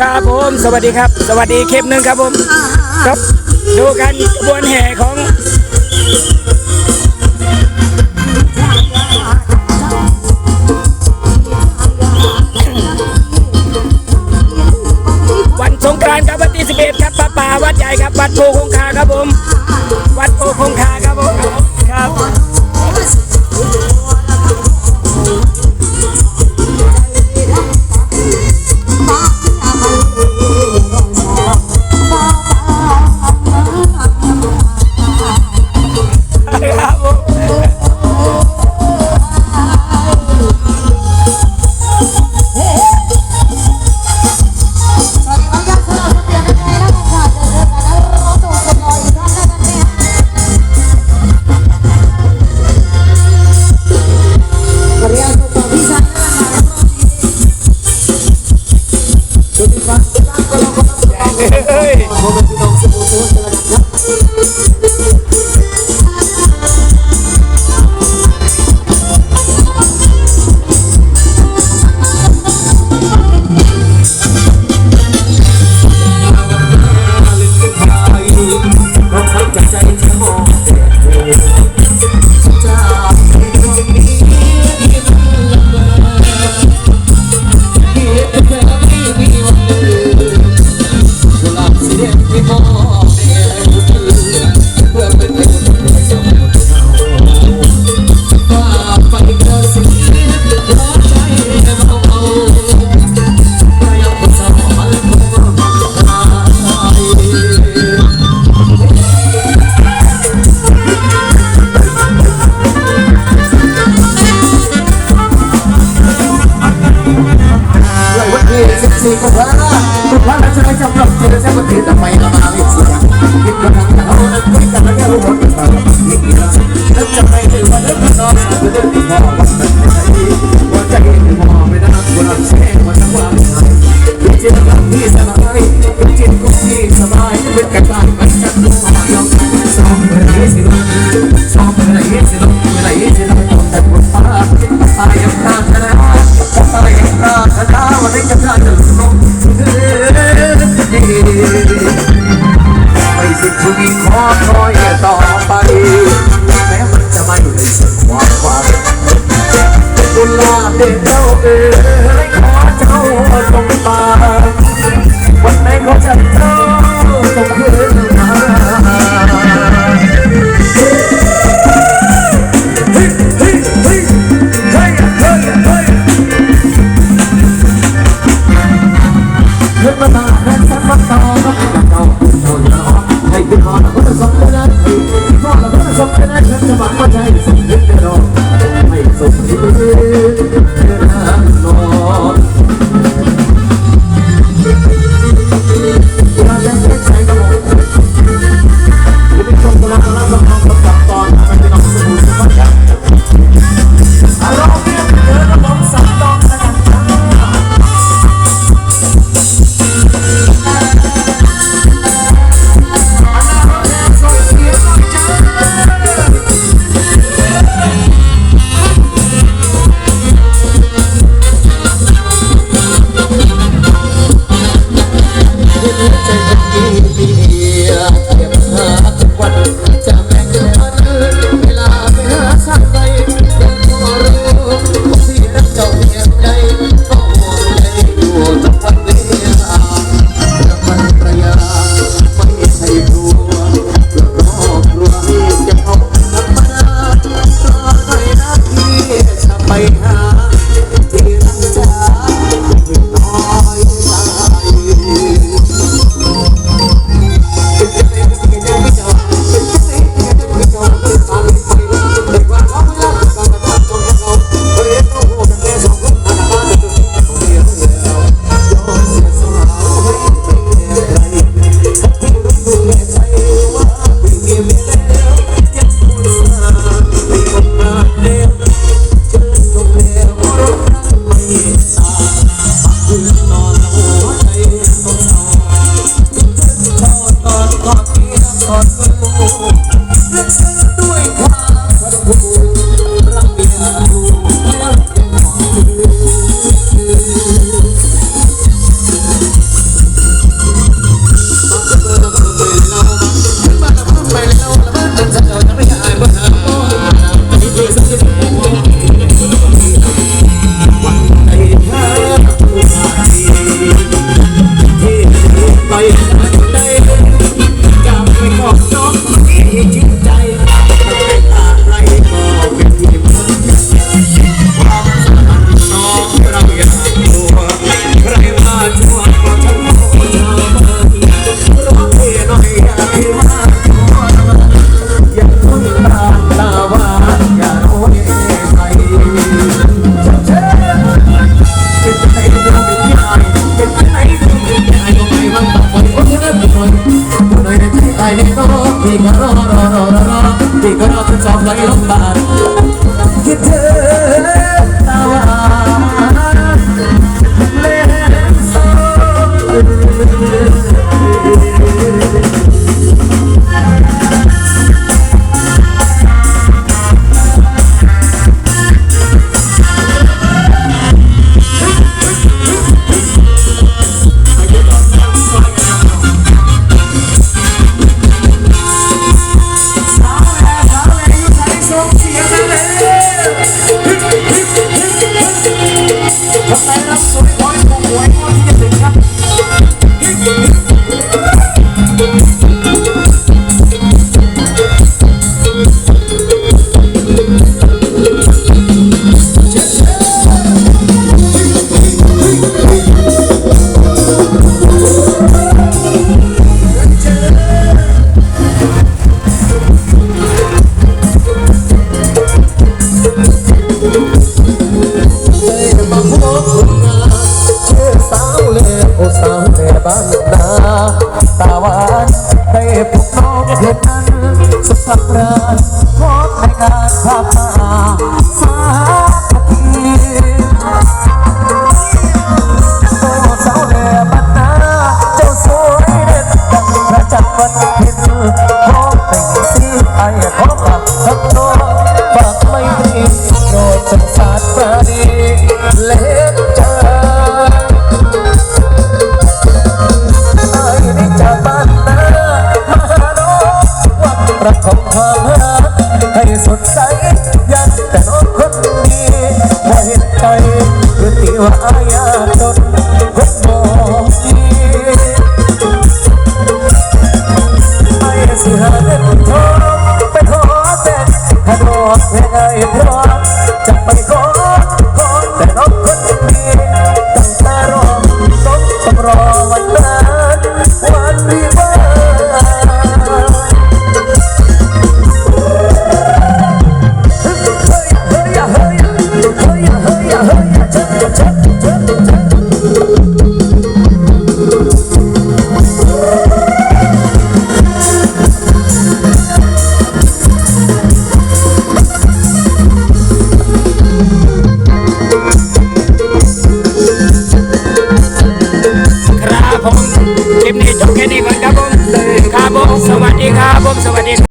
ครับผมสวัสดีครับ สวัสดีคลิปหนึ่งครับผม ครับดูกันขบวนแห่ของวันสงกรานต์ครับวันที่11ครับป่าป่าวัดใหญ่ครับวัดโพคงคาครับผม วัดโพคงคาครับผม 抓住夏天之 ไม่สิ้นชีวิตขอคอยต่อไป แม้มันจะไม่ได้สุดความฝันกุลาเด็กเจ้าเอ๋ยขอเจ้าจงตาวันไหนขอฉัเจ้าจงคือ Bye. บ้